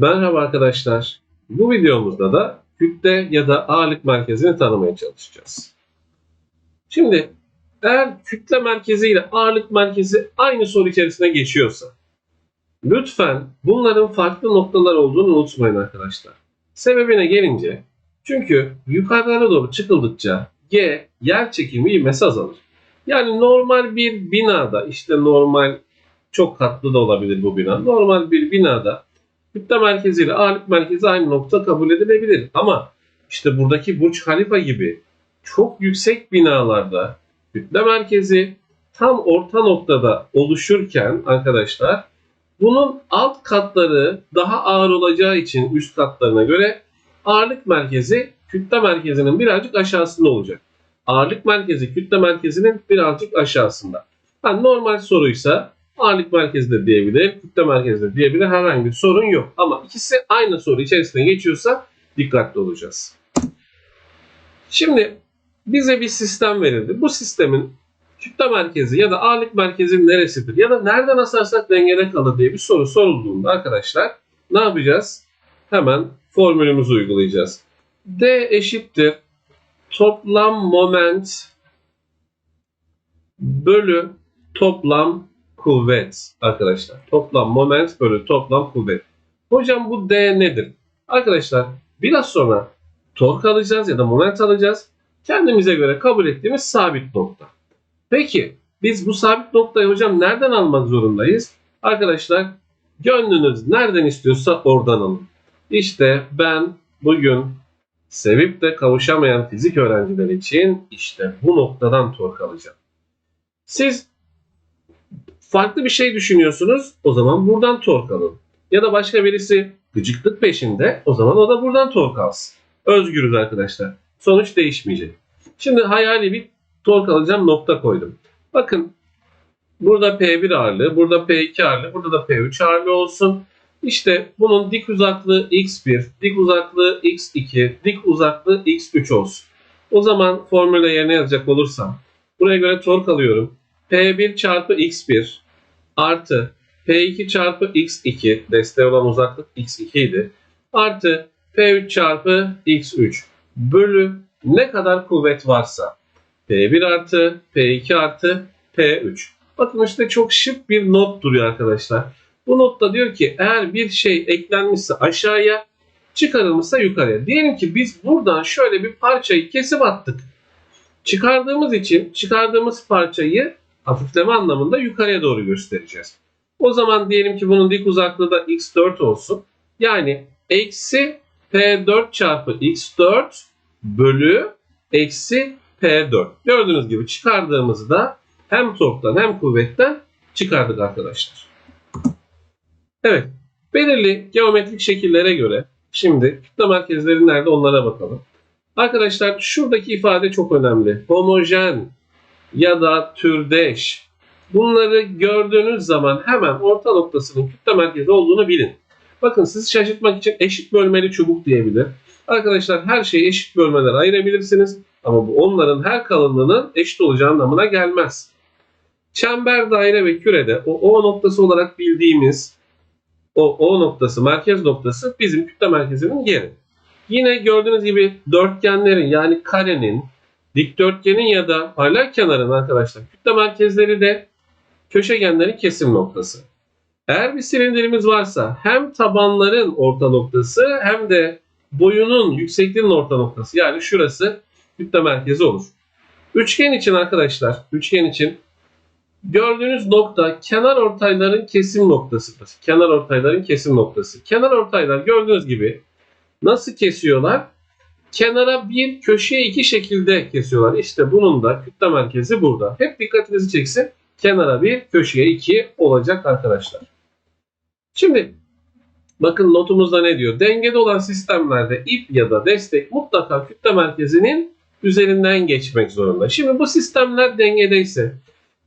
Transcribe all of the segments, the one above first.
Merhaba arkadaşlar. Bu videomuzda da kütle ya da ağırlık merkezini tanımaya çalışacağız. Şimdi eğer kütle merkezi ile ağırlık merkezi aynı soru içerisine geçiyorsa lütfen bunların farklı noktalar olduğunu unutmayın arkadaşlar. Sebebine gelince çünkü yukarılara doğru çıkıldıkça G yer çekimi ivmesi azalır. Yani normal bir binada işte normal çok katlı da olabilir bu bina. Normal bir binada kütle merkezi ile ağırlık merkezi aynı nokta kabul edilebilir. Ama işte buradaki Burç Halifa gibi çok yüksek binalarda kütle merkezi tam orta noktada oluşurken arkadaşlar bunun alt katları daha ağır olacağı için üst katlarına göre ağırlık merkezi kütle merkezinin birazcık aşağısında olacak. Ağırlık merkezi kütle merkezinin birazcık aşağısında. Yani normal soruysa ağırlık merkezi de diyebilir, kütle merkezi de diyebilir. Herhangi bir sorun yok. Ama ikisi aynı soru içerisinde geçiyorsa dikkatli olacağız. Şimdi bize bir sistem verildi. Bu sistemin kütle merkezi ya da ağırlık merkezi neresidir? Ya da nereden asarsak dengede kalır diye bir soru sorulduğunda arkadaşlar ne yapacağız? Hemen formülümüzü uygulayacağız. D eşittir toplam moment bölü toplam kuvvet arkadaşlar. Toplam moment bölü toplam kuvvet. Hocam bu D nedir? Arkadaşlar biraz sonra tork alacağız ya da moment alacağız. Kendimize göre kabul ettiğimiz sabit nokta. Peki biz bu sabit noktayı hocam nereden almak zorundayız? Arkadaşlar gönlünüz nereden istiyorsa oradan alın. İşte ben bugün sevip de kavuşamayan fizik öğrenciler için işte bu noktadan tork alacağım. Siz farklı bir şey düşünüyorsunuz o zaman buradan tork alın. Ya da başka birisi gıcıklık peşinde o zaman o da buradan tork alsın. Özgürüz arkadaşlar. Sonuç değişmeyecek. Şimdi hayali bir tork alacağım nokta koydum. Bakın burada P1 ağırlığı, burada P2 ağırlığı, burada da P3 ağırlığı olsun. İşte bunun dik uzaklığı x1, dik uzaklığı x2, dik uzaklığı x3 olsun. O zaman formüle yerine yazacak olursam buraya göre tork alıyorum. P1 çarpı x1 artı P2 çarpı x2 desteği olan uzaklık x2 idi. Artı P3 çarpı x3 bölü ne kadar kuvvet varsa P1 artı P2 artı P3. Bakın işte çok şık bir not duruyor arkadaşlar. Bu notta diyor ki eğer bir şey eklenmişse aşağıya çıkarılmışsa yukarıya. Diyelim ki biz buradan şöyle bir parçayı kesip attık. Çıkardığımız için çıkardığımız parçayı hafifleme anlamında yukarıya doğru göstereceğiz. O zaman diyelim ki bunun dik uzaklığı da x4 olsun. Yani eksi p4 çarpı x4 bölü eksi p4. Gördüğünüz gibi çıkardığımızda hem torktan hem kuvvetten çıkardık arkadaşlar. Evet. Belirli geometrik şekillere göre şimdi kütle merkezleri nerede onlara bakalım. Arkadaşlar şuradaki ifade çok önemli. Homojen ya da türdeş. Bunları gördüğünüz zaman hemen orta noktasının kütle merkezi olduğunu bilin. Bakın sizi şaşırtmak için eşit bölmeli çubuk diyebilir. Arkadaşlar her şeyi eşit bölmelere ayırabilirsiniz. Ama bu onların her kalınlığının eşit olacağı anlamına gelmez. Çember, daire ve kürede o O noktası olarak bildiğimiz o O noktası, merkez noktası bizim kütle merkezinin yeri. Yine gördüğünüz gibi dörtgenlerin yani karenin, dikdörtgenin ya da paralel kenarın arkadaşlar kütle merkezleri de köşegenlerin kesim noktası. Eğer bir silindirimiz varsa hem tabanların orta noktası hem de boyunun yüksekliğinin orta noktası yani şurası kütle merkezi olur. Üçgen için arkadaşlar, üçgen için gördüğünüz nokta kenar ortayların kesim noktasıdır. Kenar ortayların kesim noktası. Kenar ortaylar gördüğünüz gibi nasıl kesiyorlar? Kenara bir, köşeye iki şekilde kesiyorlar. İşte bunun da kütle merkezi burada. Hep dikkatinizi çeksin. Kenara bir, köşeye iki olacak arkadaşlar. Şimdi bakın notumuzda ne diyor? Dengede olan sistemlerde ip ya da destek mutlaka kütle merkezinin üzerinden geçmek zorunda. Şimdi bu sistemler dengedeyse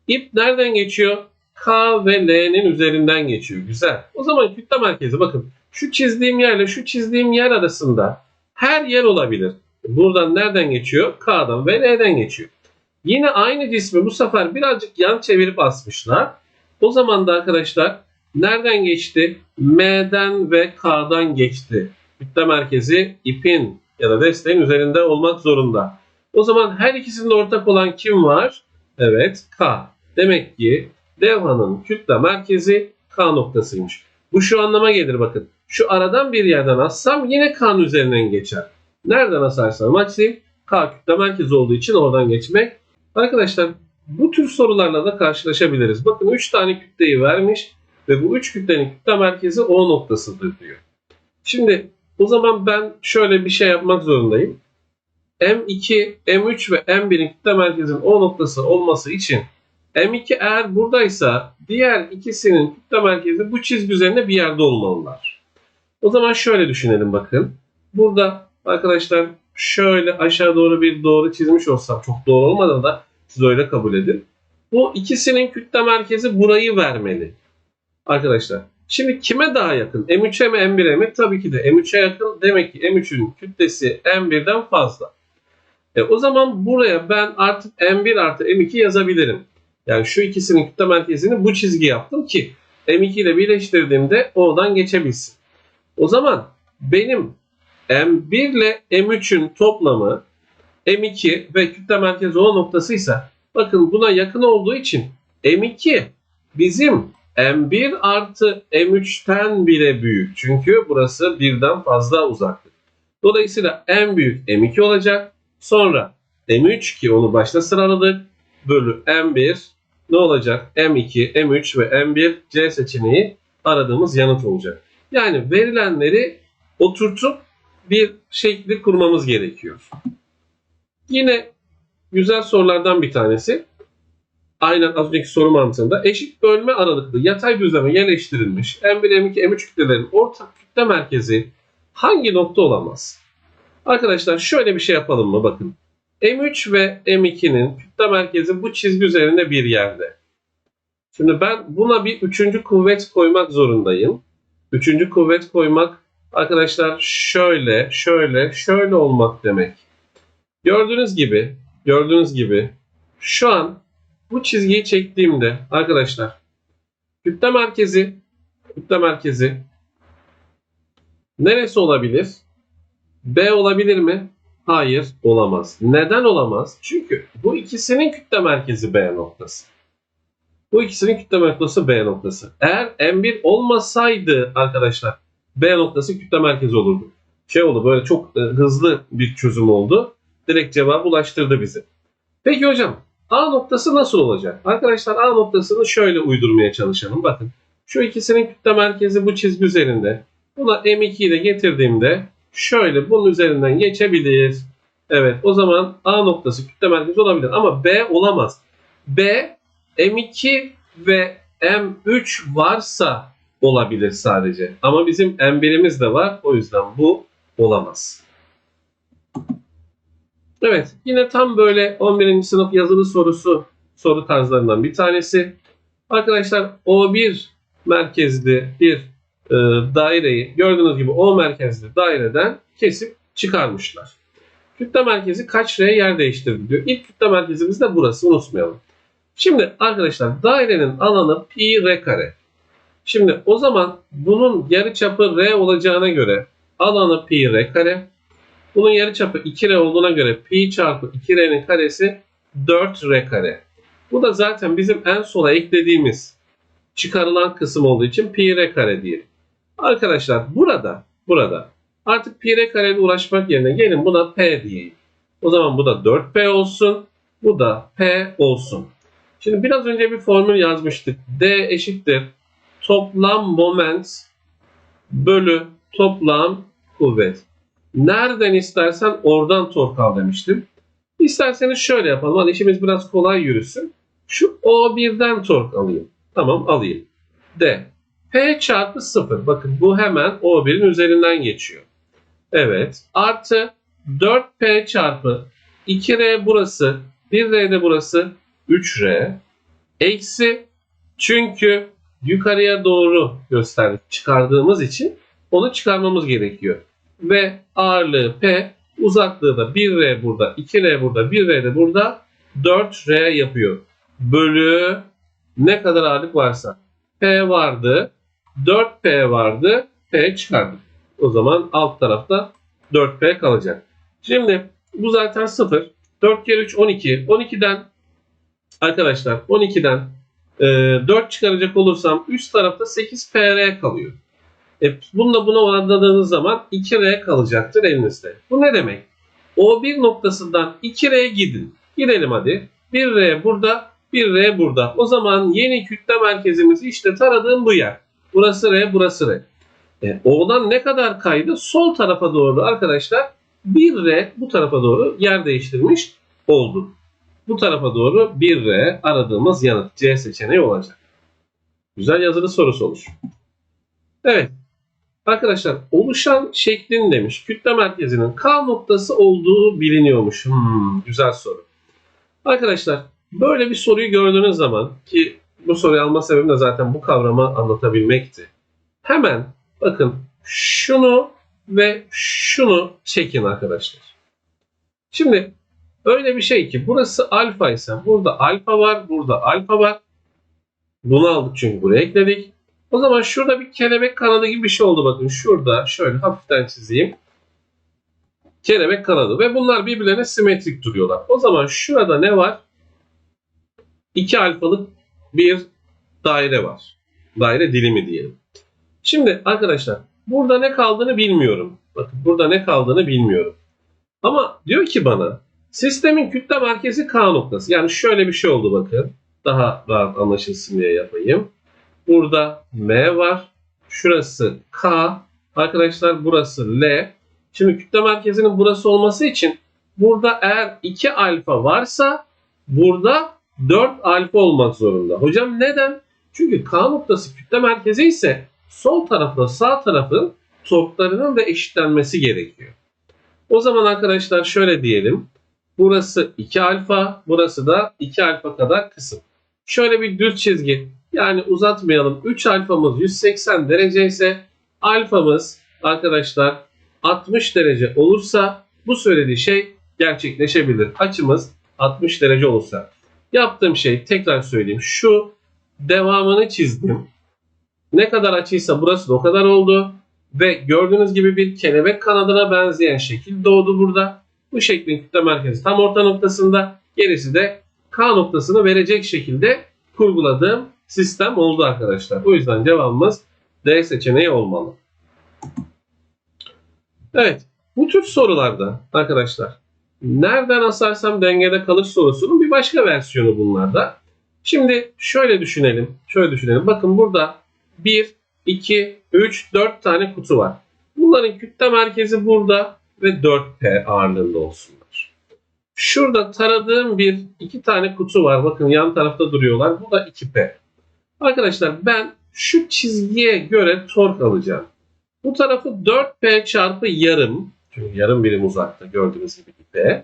ip nereden geçiyor? K ve L'nin üzerinden geçiyor. Güzel. O zaman kütle merkezi bakın şu çizdiğim yerle şu çizdiğim yer arasında her yer olabilir. Buradan nereden geçiyor? K'dan ve L'den geçiyor. Yine aynı cismi bu sefer birazcık yan çevirip asmışlar. O zaman da arkadaşlar nereden geçti? M'den ve K'dan geçti. Kütle merkezi ipin ya da desteğin üzerinde olmak zorunda. O zaman her ikisinde ortak olan kim var? Evet K. Demek ki levhanın kütle merkezi K noktasıymış. Bu şu anlama gelir bakın. Şu aradan bir yerden assam yine K'nın üzerinden geçer. Nereden asarsam açayım K merkezi olduğu için oradan geçmek. Arkadaşlar bu tür sorularla da karşılaşabiliriz. Bakın 3 tane kütleyi vermiş ve bu 3 kütlenin kütle merkezi O noktasıdır diyor. Şimdi o zaman ben şöyle bir şey yapmak zorundayım. M2, M3 ve M1'in kütle merkezinin O noktası olması için M2 eğer buradaysa diğer ikisinin kütle merkezi bu çizgi üzerinde bir yerde olmalılar. O zaman şöyle düşünelim bakın. Burada arkadaşlar şöyle aşağı doğru bir doğru çizmiş olsam çok doğru olmadan da siz öyle kabul edin. Bu ikisinin kütle merkezi burayı vermeli. Arkadaşlar şimdi kime daha yakın? M3'e mi M1'e mi? Tabii ki de M3'e yakın. Demek ki M3'ün kütlesi M1'den fazla. E, o zaman buraya ben artık M1 artı M2 yazabilirim. Yani şu ikisinin kütle merkezini bu çizgi yaptım ki M2 ile birleştirdiğimde oradan geçebilsin. O zaman benim M1 ile M3'ün toplamı M2 ve kütle merkezi O noktasıysa bakın buna yakın olduğu için M2 bizim M1 artı M3'ten bile büyük. Çünkü burası birden fazla uzaklık. Dolayısıyla en büyük M2 olacak. Sonra M3 ki onu başta sıraladık. Bölü M1 ne olacak? M2, M3 ve M1 C seçeneği aradığımız yanıt olacak. Yani verilenleri oturtup bir şekli kurmamız gerekiyor. Yine güzel sorulardan bir tanesi. Aynen az önceki soru mantığında eşit bölme aralıklı yatay düzleme yerleştirilmiş M1, M2, M3 kütlelerin ortak kütle merkezi hangi nokta olamaz? Arkadaşlar şöyle bir şey yapalım mı? Bakın. M3 ve M2'nin kütle merkezi bu çizgi üzerinde bir yerde. Şimdi ben buna bir üçüncü kuvvet koymak zorundayım. Üçüncü kuvvet koymak arkadaşlar şöyle, şöyle, şöyle olmak demek. Gördüğünüz gibi, gördüğünüz gibi şu an bu çizgiyi çektiğimde arkadaşlar kütle merkezi kütle merkezi neresi olabilir? B olabilir mi? Hayır olamaz. Neden olamaz? Çünkü bu ikisinin kütle merkezi B noktası. Bu ikisinin kütle noktası B noktası. Eğer M1 olmasaydı arkadaşlar B noktası kütle merkezi olurdu. Şey oldu böyle çok e, hızlı bir çözüm oldu. Direkt cevabı ulaştırdı bizi. Peki hocam A noktası nasıl olacak? Arkadaşlar A noktasını şöyle uydurmaya çalışalım. Bakın şu ikisinin kütle merkezi bu çizgi üzerinde. Buna M2'yi de getirdiğimde şöyle bunun üzerinden geçebilir. Evet o zaman A noktası kütle merkezi olabilir ama B olamaz. B M2 ve M3 varsa olabilir sadece. Ama bizim M1'imiz de var. O yüzden bu olamaz. Evet yine tam böyle 11. sınıf yazılı sorusu soru tarzlarından bir tanesi. Arkadaşlar O1 merkezli bir e, daireyi gördüğünüz gibi O merkezli daireden kesip çıkarmışlar. Kütle merkezi kaç R yer değiştirdi diyor. İlk kütle merkezimiz de burası unutmayalım. Şimdi arkadaşlar dairenin alanı pi r kare. Şimdi o zaman bunun yarıçapı r olacağına göre alanı pi r kare. Bunun yarıçapı 2r olduğuna göre pi çarpı 2r'nin karesi 4r kare. Bu da zaten bizim en sola eklediğimiz çıkarılan kısım olduğu için pi r kare diyelim. Arkadaşlar burada burada artık pi r kare ile uğraşmak yerine gelin buna p diyeyim. O zaman bu da 4p olsun. Bu da p olsun. Şimdi biraz önce bir formül yazmıştık. D eşittir toplam moment bölü toplam kuvvet. Nereden istersen oradan tork al demiştim. İsterseniz şöyle yapalım. Hadi işimiz biraz kolay yürüsün. Şu O1'den tork alayım. Tamam alayım. D. P çarpı 0. Bakın bu hemen O1'in üzerinden geçiyor. Evet. Artı 4P çarpı 2R burası. 1R de burası. 3R. Eksi çünkü yukarıya doğru gösterdik. Çıkardığımız için onu çıkarmamız gerekiyor. Ve ağırlığı P, uzaklığı da 1R burada, 2R burada, 1R de burada 4R yapıyor. Bölü ne kadar ağırlık varsa. P vardı. 4P vardı. P çıkardık. O zaman alt tarafta 4P kalacak. Şimdi bu zaten 0. 4 kere 3 12. 12'den arkadaşlar 12'den e, 4 çıkaracak olursam üst tarafta 8PR kalıyor. E, bununla buna oranladığınız zaman 2R kalacaktır elinizde. Bu ne demek? O1 noktasından 2R'ye gidin. Gidelim hadi. 1R burada, 1R burada. O zaman yeni kütle merkezimiz işte taradığım bu yer. Burası R, burası R. E, O'dan ne kadar kaydı? Sol tarafa doğru arkadaşlar 1R bu tarafa doğru yer değiştirmiş oldu. Bu tarafa doğru 1R aradığımız yanıt C seçeneği olacak. Güzel yazılı sorusu olur. Evet. Arkadaşlar oluşan şeklin demiş. Kütle merkezinin K noktası olduğu biliniyormuş. Hmm, güzel soru. Arkadaşlar böyle bir soruyu gördüğünüz zaman ki bu soruyu alma sebebim de zaten bu kavramı anlatabilmekti. Hemen bakın şunu ve şunu çekin arkadaşlar. Şimdi öyle bir şey ki burası alfa ise burada alfa var, burada alfa var. Bunu aldık çünkü buraya ekledik. O zaman şurada bir kelebek kanadı gibi bir şey oldu bakın. Şurada şöyle hafiften çizeyim. Kelebek kanadı ve bunlar birbirlerine simetrik duruyorlar. O zaman şurada ne var? 2 alfalık bir daire var. Daire dilimi diyelim. Şimdi arkadaşlar burada ne kaldığını bilmiyorum. Bakın burada ne kaldığını bilmiyorum. Ama diyor ki bana sistemin kütle merkezi K noktası. Yani şöyle bir şey oldu bakın. Daha rahat anlaşılsın diye yapayım. Burada M var. Şurası K. Arkadaşlar burası L. Şimdi kütle merkezinin burası olması için burada eğer 2 alfa varsa burada 4 alfa olmak zorunda. Hocam neden? Çünkü K noktası kütle merkezi ise sol tarafla sağ tarafın torklarının da eşitlenmesi gerekiyor. O zaman arkadaşlar şöyle diyelim. Burası 2 alfa, burası da 2 alfa kadar kısım. Şöyle bir düz çizgi yani uzatmayalım. 3 alfamız 180 derece ise alfamız arkadaşlar 60 derece olursa bu söylediği şey gerçekleşebilir. Açımız 60 derece olursa. Yaptığım şey tekrar söyleyeyim. Şu devamını çizdim. Ne kadar açıysa burası da o kadar oldu. Ve gördüğünüz gibi bir kelebek kanadına benzeyen şekil doğdu burada. Bu şeklin kütle merkezi tam orta noktasında. Gerisi de K noktasını verecek şekilde kurguladığım sistem oldu arkadaşlar. O yüzden cevabımız D seçeneği olmalı. Evet. Bu tür sorularda arkadaşlar nereden asarsam dengede kalır sorusunun bir başka versiyonu bunlarda. Şimdi şöyle düşünelim. Şöyle düşünelim. Bakın burada 1, 2, 3, 4 tane kutu var. Bunların kütle merkezi burada ve 4P ağırlığında olsunlar. Şurada taradığım bir iki tane kutu var. Bakın yan tarafta duruyorlar. Bu da 2P. Arkadaşlar ben şu çizgiye göre tork alacağım. Bu tarafı 4P çarpı yarım. Çünkü yarım birim uzakta gördüğünüz gibi P.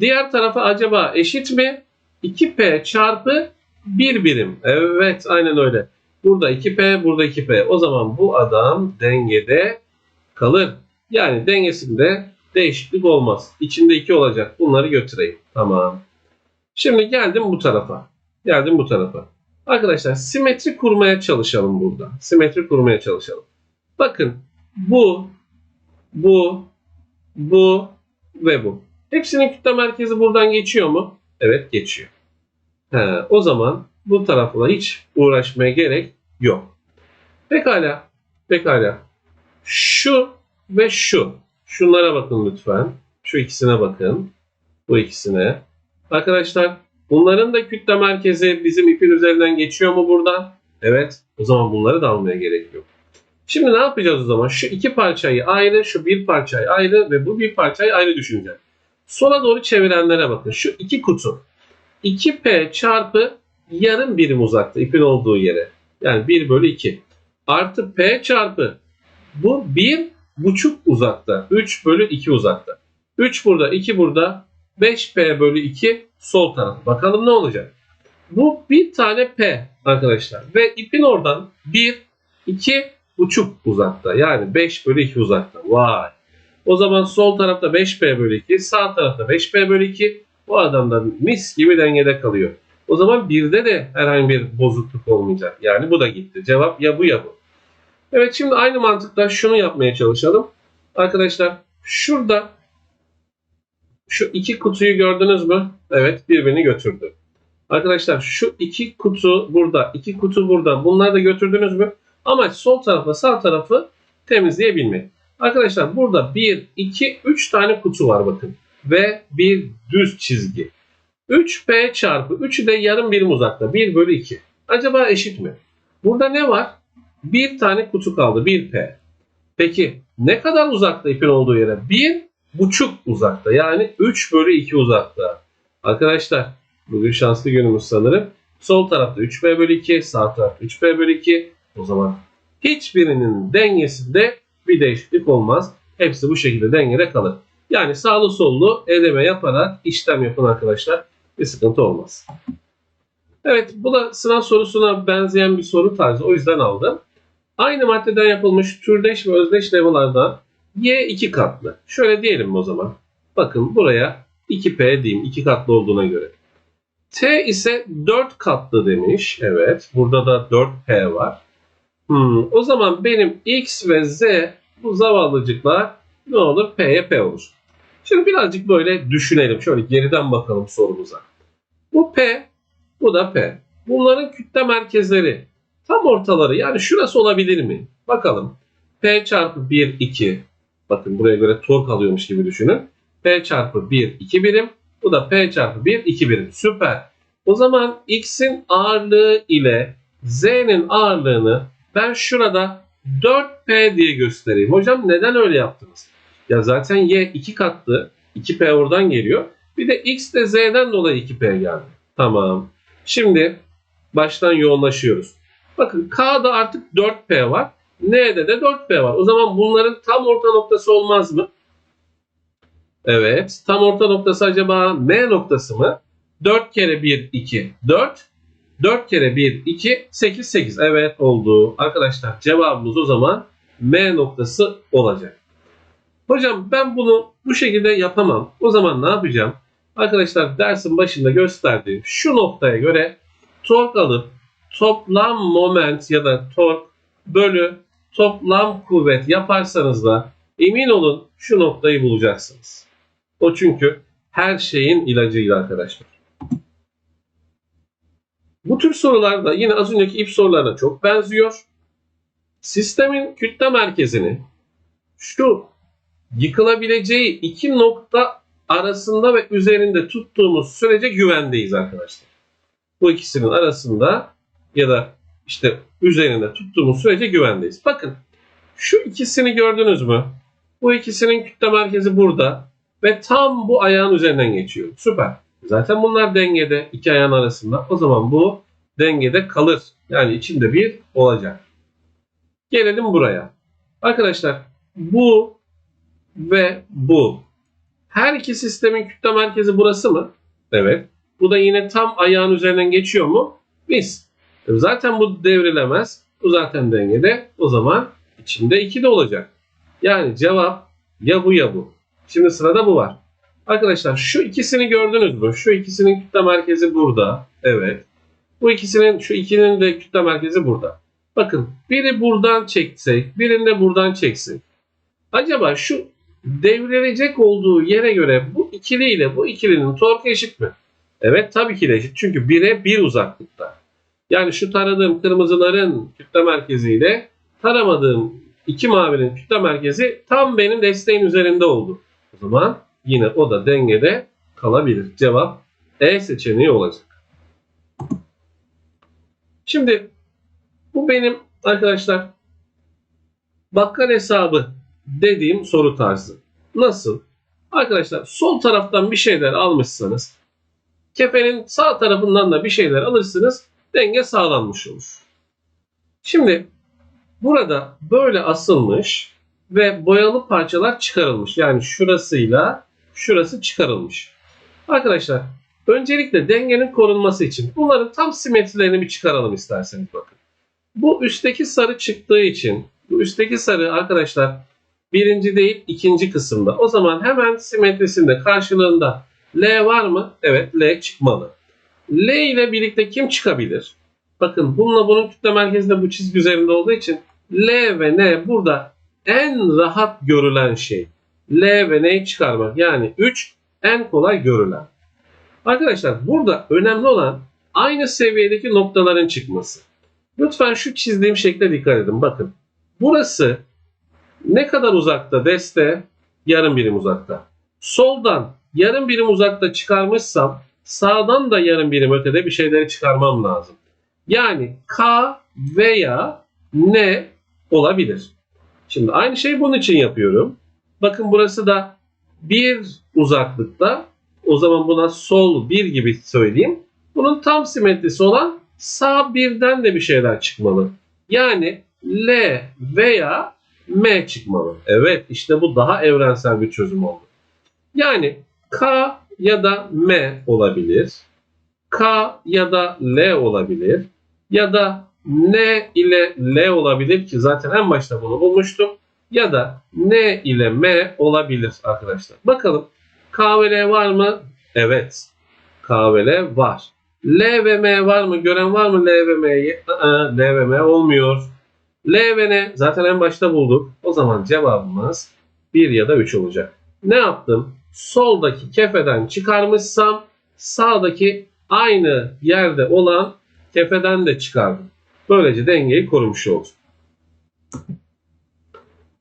Diğer tarafa acaba eşit mi? 2P çarpı 1 birim. Evet aynen öyle. Burada 2P, burada 2P. O zaman bu adam dengede kalır. Yani dengesinde değişiklik olmaz. İçinde 2 olacak. Bunları götüreyim. Tamam. Şimdi geldim bu tarafa. Geldim bu tarafa. Arkadaşlar simetri kurmaya çalışalım burada. Simetri kurmaya çalışalım. Bakın bu, bu, bu ve bu. Hepsinin kütle merkezi buradan geçiyor mu? Evet geçiyor. He, o zaman bu tarafla hiç uğraşmaya gerek yok. Pekala. Pekala. Şu ve şu. Şunlara bakın lütfen. Şu ikisine bakın. Bu ikisine. Arkadaşlar bunların da kütle merkezi bizim ipin üzerinden geçiyor mu buradan? Evet. O zaman bunları da almaya gerek yok. Şimdi ne yapacağız o zaman? Şu iki parçayı ayrı, şu bir parçayı ayrı ve bu bir parçayı ayrı düşüneceğiz. Sola doğru çevirenlere bakın. Şu iki kutu. 2P çarpı yarım birim uzakta ipin olduğu yere. Yani 1 bölü 2. Artı P çarpı bu 1 buçuk uzakta. 3 bölü 2 uzakta. 3 burada 2 burada. 5P bölü 2 sol taraf. Bakalım ne olacak? Bu bir tane P arkadaşlar. Ve ipin oradan 1, 2 buçuk uzakta. Yani 5 bölü 2 uzakta. Vay. O zaman sol tarafta 5P bölü 2, sağ tarafta 5P bölü 2. Bu adam da mis gibi dengede kalıyor. O zaman birde de herhangi bir bozukluk olmayacak. Yani bu da gitti. Cevap ya bu ya bu. Evet şimdi aynı mantıkla şunu yapmaya çalışalım. Arkadaşlar şurada şu iki kutuyu gördünüz mü? Evet birbirini götürdü. Arkadaşlar şu iki kutu burada, iki kutu burada. Bunları da götürdünüz mü? Amaç sol tarafla sağ tarafı temizleyebilmek. Arkadaşlar burada 1, 2, 3 tane kutu var bakın. Ve bir düz çizgi. 3P çarpı 3'ü de yarım birim uzakta. 1 bölü 2. Acaba eşit mi? Burada ne var? Bir tane kutu kaldı. 1P. Peki ne kadar uzakta ipin olduğu yere? 1 buçuk uzakta. Yani 3 bölü 2 uzakta. Arkadaşlar bugün şanslı günümüz sanırım. Sol tarafta 3B bölü 2, sağ tarafta 3B bölü 2. O zaman hiçbirinin dengesinde bir değişiklik olmaz. Hepsi bu şekilde dengede kalır. Yani sağlı sollu eleme yaparak işlem yapın arkadaşlar. Bir sıkıntı olmaz. Evet bu da sınav sorusuna benzeyen bir soru tarzı. O yüzden aldım. Aynı maddeden yapılmış türdeş ve özdeş levhalardan y iki katlı. Şöyle diyelim o zaman. Bakın buraya 2p diyeyim. iki katlı olduğuna göre. T ise 4 katlı demiş. Evet. Burada da 4p var. Hmm, o zaman benim x ve z bu zavallıcıklar ne olur? P'ye P olur. Şimdi birazcık böyle düşünelim. Şöyle geriden bakalım sorumuza. Bu P, bu da P. Bunların kütle merkezleri tam ortaları yani şurası olabilir mi? Bakalım. P çarpı 1, 2. Bakın buraya göre tork alıyormuş gibi düşünün. P çarpı 1, 2 birim. Bu da P çarpı 1, 2 birim. Süper. O zaman X'in ağırlığı ile Z'nin ağırlığını ben şurada 4P diye göstereyim. Hocam neden öyle yaptınız? Ya zaten Y 2 katlı. 2P oradan geliyor. Bir de X de Z'den dolayı 2P geldi. Tamam. Şimdi baştan yoğunlaşıyoruz. Bakın K'da artık 4P var. N'de de 4P var. O zaman bunların tam orta noktası olmaz mı? Evet. Tam orta noktası acaba M noktası mı? 4 kere 1, 2, 4. 4 kere 1, 2, 8, 8. Evet oldu. Arkadaşlar cevabımız o zaman M noktası olacak. Hocam ben bunu bu şekilde yapamam. O zaman ne yapacağım? Arkadaşlar dersin başında gösterdiğim şu noktaya göre tork alıp toplam moment ya da tork bölü toplam kuvvet yaparsanız da emin olun şu noktayı bulacaksınız. O çünkü her şeyin ilacıyla arkadaşlar. Bu tür sorularda yine az önceki ip sorularına çok benziyor. Sistemin kütle merkezini şu yıkılabileceği iki nokta arasında ve üzerinde tuttuğumuz sürece güvendeyiz arkadaşlar. Bu ikisinin arasında ya da işte üzerinde tuttuğumuz sürece güvendeyiz. Bakın şu ikisini gördünüz mü? Bu ikisinin kütle merkezi burada ve tam bu ayağın üzerinden geçiyor. Süper. Zaten bunlar dengede iki ayağın arasında. O zaman bu dengede kalır. Yani içinde bir olacak. Gelelim buraya. Arkadaşlar bu ve bu. Her iki sistemin kütle merkezi burası mı? Evet. Bu da yine tam ayağın üzerinden geçiyor mu? Biz. Zaten bu devrilemez. Bu zaten dengede. O zaman içinde iki de olacak. Yani cevap ya bu ya bu. Şimdi sırada bu var. Arkadaşlar şu ikisini gördünüz mü? Şu ikisinin kütle merkezi burada. Evet. Bu ikisinin şu ikinin de kütle merkezi burada. Bakın biri buradan çeksek, birini de buradan çeksek. Acaba şu devrilecek olduğu yere göre bu ikili ile bu ikilinin torku eşit mi? Evet tabii ki de eşit. Çünkü 1'e 1 uzaklıkta. Yani şu taradığım kırmızıların kütle merkeziyle taramadığım iki mavinin kütle merkezi tam benim desteğin üzerinde oldu. O zaman yine o da dengede kalabilir. Cevap E seçeneği olacak. Şimdi bu benim arkadaşlar bakkal hesabı dediğim soru tarzı. Nasıl? Arkadaşlar sol taraftan bir şeyler almışsanız kefenin sağ tarafından da bir şeyler alırsınız denge sağlanmış olur. Şimdi burada böyle asılmış ve boyalı parçalar çıkarılmış. Yani şurasıyla şurası çıkarılmış. Arkadaşlar öncelikle dengenin korunması için bunların tam simetrilerini bir çıkaralım isterseniz bakın. Bu üstteki sarı çıktığı için bu üstteki sarı arkadaşlar birinci değil ikinci kısımda. O zaman hemen simetrisinde karşılığında L var mı? Evet L çıkmalı. L ile birlikte kim çıkabilir? Bakın bununla bunun kütle merkezinde bu çizgi üzerinde olduğu için L ve N burada en rahat görülen şey. L ve N'yi çıkarmak. Yani 3 en kolay görülen. Arkadaşlar burada önemli olan aynı seviyedeki noktaların çıkması. Lütfen şu çizdiğim şekle dikkat edin. Bakın. Burası ne kadar uzakta deste? Yarım birim uzakta. Soldan yarım birim uzakta çıkarmışsam sağdan da yarım birim ötede bir şeyleri çıkarmam lazım. Yani K veya N olabilir. Şimdi aynı şeyi bunun için yapıyorum. Bakın burası da bir uzaklıkta. O zaman buna sol bir gibi söyleyeyim. Bunun tam simetrisi olan sağ birden de bir şeyler çıkmalı. Yani L veya M çıkmalı. Evet işte bu daha evrensel bir çözüm oldu. Yani K ya da M olabilir. K ya da L olabilir. Ya da N ile L olabilir ki zaten en başta bunu bulmuştum. Ya da N ile M olabilir arkadaşlar. Bakalım K ve L var mı? Evet. K ve L var. L ve M var mı? Gören var mı L ve M'yi? L ve M olmuyor. L ve N zaten en başta bulduk. O zaman cevabımız 1 ya da 3 olacak. Ne yaptım? Soldaki kefeden çıkarmışsam sağdaki aynı yerde olan kefeden de çıkardım. Böylece dengeyi korumuş oldum.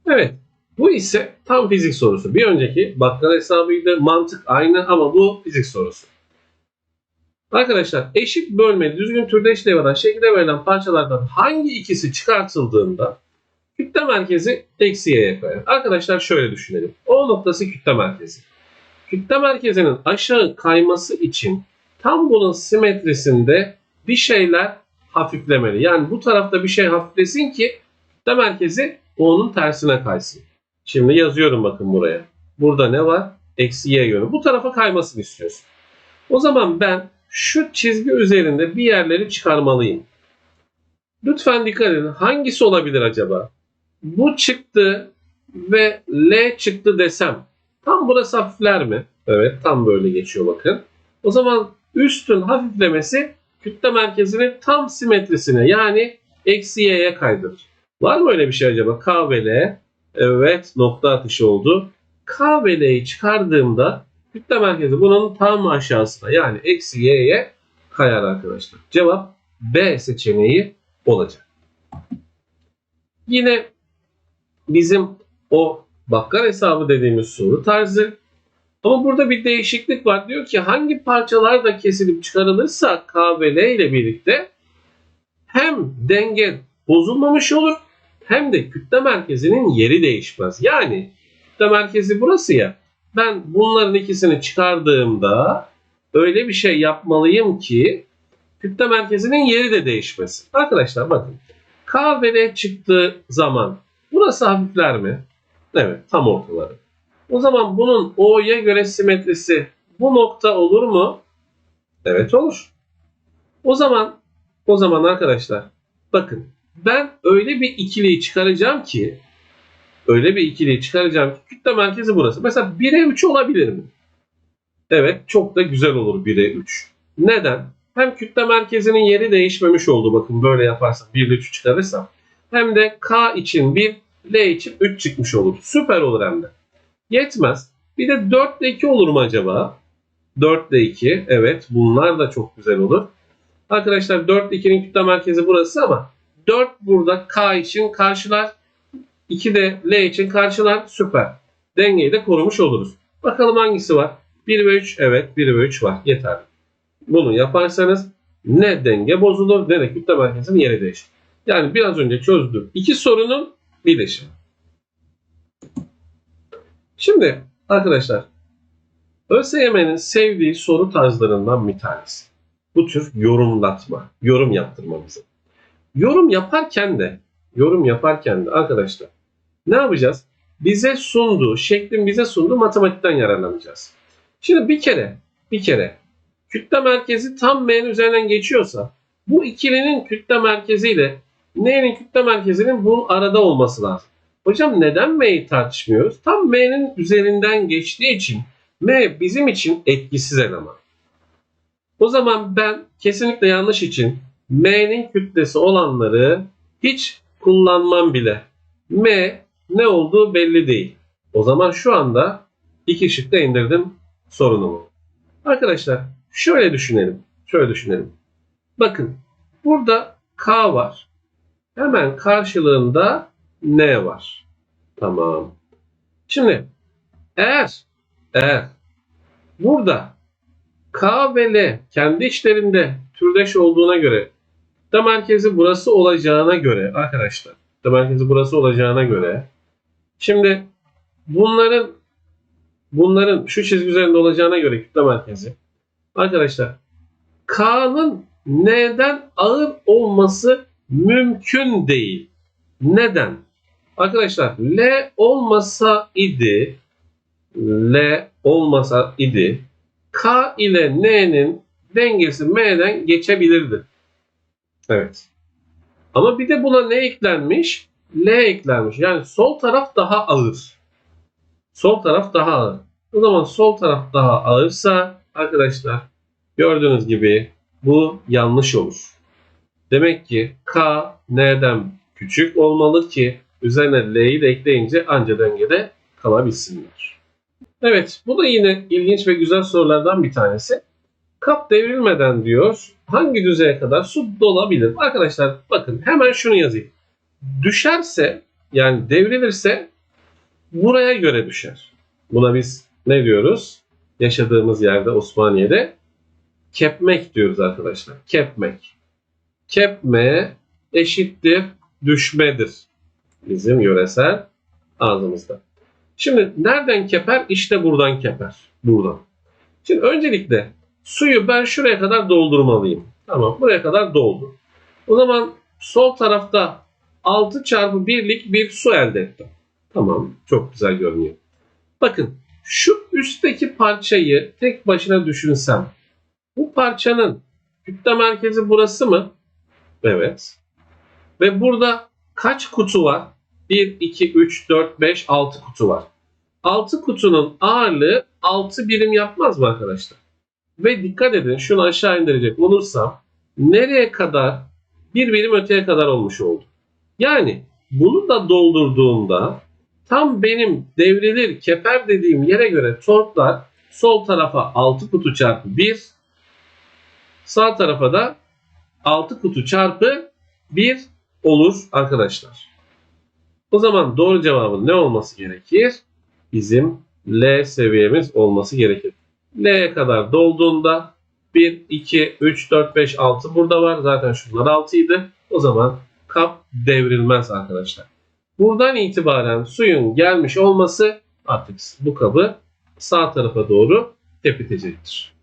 Evet. Bu ise tam fizik sorusu. Bir önceki bakkal hesabıydı. Mantık aynı ama bu fizik sorusu. Arkadaşlar eşit bölmeli düzgün türde işlev şekilde verilen parçalardan hangi ikisi çıkartıldığında kütle merkezi eksi y'ye koyar. Arkadaşlar şöyle düşünelim. O noktası kütle merkezi. Kütle merkezinin aşağı kayması için tam bunun simetrisinde bir şeyler hafiflemeli. Yani bu tarafta bir şey hafiflesin ki kütle merkezi onun tersine kaysın. Şimdi yazıyorum bakın buraya. Burada ne var? Eksi y yönü. Bu tarafa kaymasını istiyorsun. O zaman ben şu çizgi üzerinde bir yerleri çıkarmalıyım. Lütfen dikkat edin. Hangisi olabilir acaba? Bu çıktı ve L çıktı desem. Tam burası hafifler mi? Evet tam böyle geçiyor bakın. O zaman üstün hafiflemesi kütle merkezinin tam simetrisine yani eksi y'ye kaydırır. Var mı öyle bir şey acaba? K ve L. Evet nokta atışı oldu. K ve L'yi çıkardığımda kütle merkezi bunun tam aşağısına yani eksi y'ye kayar arkadaşlar. Cevap B seçeneği olacak. Yine bizim o bakkal hesabı dediğimiz soru tarzı. Ama burada bir değişiklik var. Diyor ki hangi parçalar da kesilip çıkarılırsa K ve L ile birlikte hem denge bozulmamış olur hem de kütle merkezinin yeri değişmez. Yani kütle merkezi burası ya. Ben bunların ikisini çıkardığımda öyle bir şey yapmalıyım ki kütle merkezinin yeri de değişmesin. Arkadaşlar bakın. K ve L çıktığı zaman burası hafifler mi? Evet tam ortaları. O zaman bunun O'ya göre simetrisi bu nokta olur mu? Evet olur. O zaman o zaman arkadaşlar bakın ben öyle bir ikiliyi çıkaracağım ki öyle bir ikiliyi çıkaracağım ki kütle merkezi burası. Mesela 1'e 3 olabilir mi? Evet çok da güzel olur 1'e 3. Neden? Hem kütle merkezinin yeri değişmemiş oldu bakın böyle yaparsam 1 ile 3 çıkarırsam. Hem de K için 1, L için 3 çıkmış olur. Süper olur hem de. Yetmez. Bir de 4 ile 2 olur mu acaba? 4 ile 2. Evet bunlar da çok güzel olur. Arkadaşlar 4 ile 2'nin kütle merkezi burası ama 4 burada K için karşılar. 2 de L için karşılar. Süper. Dengeyi de korumuş oluruz. Bakalım hangisi var? 1 ve 3. Evet 1 ve 3 var. Yeterli. Bunu yaparsanız ne denge bozulur ne de kütle merkezinin yeri değişir. Yani biraz önce çözdüğüm iki sorunun birleşimi. Şimdi arkadaşlar ÖSYM'nin sevdiği soru tarzlarından bir tanesi. Bu tür yorumlatma, yorum yaptırmamızı. Yorum yaparken de, yorum yaparken de arkadaşlar ne yapacağız? Bize sunduğu, şeklin bize sunduğu matematikten yararlanacağız. Şimdi bir kere, bir kere kütle merkezi tam M'nin üzerinden geçiyorsa bu ikilinin kütle merkeziyle N'nin kütle merkezinin bu arada olması lazım. Hocam neden M'yi tartışmıyoruz? Tam M'nin üzerinden geçtiği için M bizim için etkisiz eleman. O zaman ben kesinlikle yanlış için M'nin kütlesi olanları hiç kullanmam bile. M ne olduğu belli değil. O zaman şu anda iki şıkta indirdim sorunumu. Arkadaşlar şöyle düşünelim. Şöyle düşünelim. Bakın burada K var. Hemen karşılığında N var. Tamam. Şimdi eğer eğer burada K ve L kendi içlerinde türdeş olduğuna göre kütle merkezi burası olacağına göre arkadaşlar kütle merkezi burası olacağına göre şimdi bunların bunların şu çizgi üzerinde olacağına göre kütle merkezi arkadaşlar K'nın N'den ağır olması mümkün değil. Neden? Arkadaşlar L olmasa idi L olmasa idi K ile N'nin dengesi M'den geçebilirdi. Evet. Ama bir de buna ne eklenmiş? L eklenmiş. Yani sol taraf daha ağır. Sol taraf daha ağır. O zaman sol taraf daha ağırsa arkadaşlar gördüğünüz gibi bu yanlış olur. Demek ki K N'den küçük olmalı ki üzerine L'yi de ekleyince anca dengede kalabilsinler. Evet bu da yine ilginç ve güzel sorulardan bir tanesi. Kap devrilmeden diyor hangi düzeye kadar su dolabilir? Arkadaşlar bakın hemen şunu yazayım. Düşerse yani devrilirse buraya göre düşer. Buna biz ne diyoruz? Yaşadığımız yerde Osmaniye'de kepmek diyoruz arkadaşlar. Kepmek. Kepme eşittir düşmedir. Bizim yöresel ağzımızda. Şimdi nereden keper? İşte buradan keper. Buradan. Şimdi öncelikle suyu ben şuraya kadar doldurmalıyım. Tamam buraya kadar doldu. O zaman sol tarafta 6 çarpı 1'lik bir su elde ettim. Tamam çok güzel görünüyor. Bakın şu üstteki parçayı tek başına düşünsem. Bu parçanın kütle merkezi burası mı? Evet. Ve burada kaç kutu var? 1, 2, 3, 4, 5, 6 kutu var. 6 kutunun ağırlığı 6 birim yapmaz mı arkadaşlar? Ve dikkat edin şunu aşağı indirecek olursam nereye kadar bir birim öteye kadar olmuş oldu. Yani bunu da doldurduğumda tam benim devrilir keper dediğim yere göre torklar sol tarafa 6 kutu çarpı 1 sağ tarafa da 6 kutu çarpı 1 olur arkadaşlar. O zaman doğru cevabın ne olması gerekir? Bizim L seviyemiz olması gerekir. L'ye kadar dolduğunda 1, 2, 3, 4, 5, 6 burada var. Zaten şunlar 6 idi. O zaman kap devrilmez arkadaşlar. Buradan itibaren suyun gelmiş olması artık bu kabı sağ tarafa doğru tepitecektir.